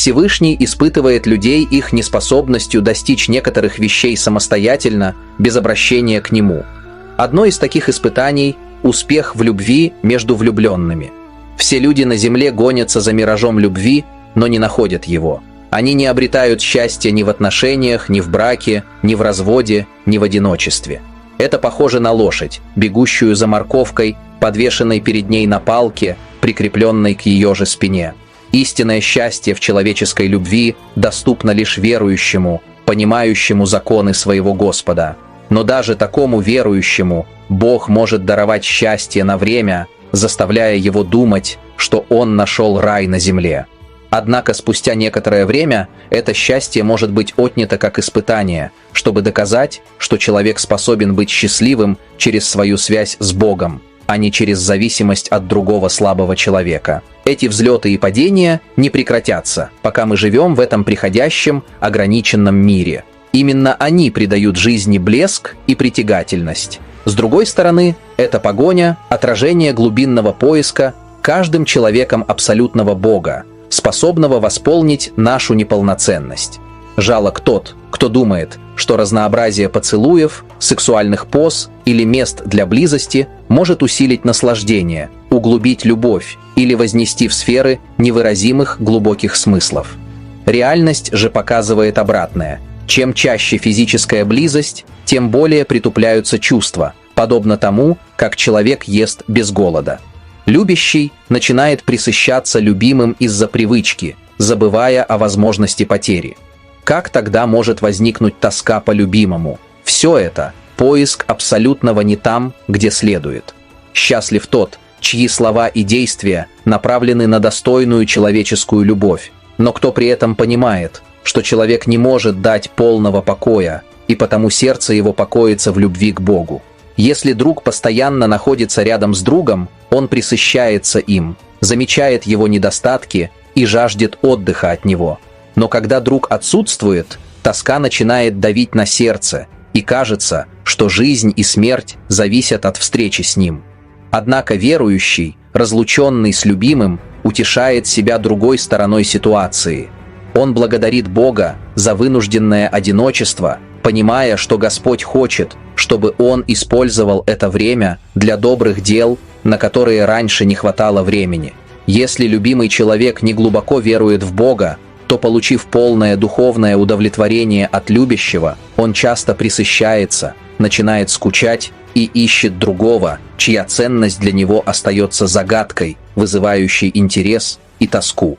Всевышний испытывает людей их неспособностью достичь некоторых вещей самостоятельно, без обращения к Нему. Одно из таких испытаний – успех в любви между влюбленными. Все люди на земле гонятся за миражом любви, но не находят его. Они не обретают счастья ни в отношениях, ни в браке, ни в разводе, ни в одиночестве. Это похоже на лошадь, бегущую за морковкой, подвешенной перед ней на палке, прикрепленной к ее же спине. Истинное счастье в человеческой любви доступно лишь верующему, понимающему законы своего Господа. Но даже такому верующему Бог может даровать счастье на время, заставляя его думать, что он нашел рай на земле. Однако спустя некоторое время это счастье может быть отнято как испытание, чтобы доказать, что человек способен быть счастливым через свою связь с Богом, а не через зависимость от другого слабого человека. Эти взлеты и падения не прекратятся, пока мы живем в этом приходящем, ограниченном мире. Именно они придают жизни блеск и притягательность. С другой стороны, эта погоня – отражение глубинного поиска каждым человеком абсолютного Бога, способного восполнить нашу неполноценность. Жалок тот, кто думает, что разнообразие поцелуев, сексуальных поз или мест для близости может усилить наслаждение, углубить любовь или вознести в сферы невыразимых глубоких смыслов. Реальность же показывает обратное. Чем чаще физическая близость, тем более притупляются чувства, подобно тому, как человек ест без голода. Любящий начинает присыщаться любимым из-за привычки, забывая о возможности потери. Как тогда может возникнуть тоска по любимому? Все это – поиск абсолютного не там, где следует. Счастлив тот, чьи слова и действия направлены на достойную человеческую любовь, но кто при этом понимает, что человек не может дать полного покоя, и потому сердце его покоится в любви к Богу. Если друг постоянно находится рядом с другом, он присыщается им, замечает его недостатки и жаждет отдыха от него – но когда друг отсутствует, тоска начинает давить на сердце, и кажется, что жизнь и смерть зависят от встречи с ним. Однако верующий, разлученный с любимым, утешает себя другой стороной ситуации. Он благодарит Бога за вынужденное одиночество, понимая, что Господь хочет, чтобы он использовал это время для добрых дел, на которые раньше не хватало времени. Если любимый человек не глубоко верует в Бога, то, получив полное духовное удовлетворение от любящего, он часто присыщается, начинает скучать и ищет другого, чья ценность для него остается загадкой, вызывающей интерес и тоску.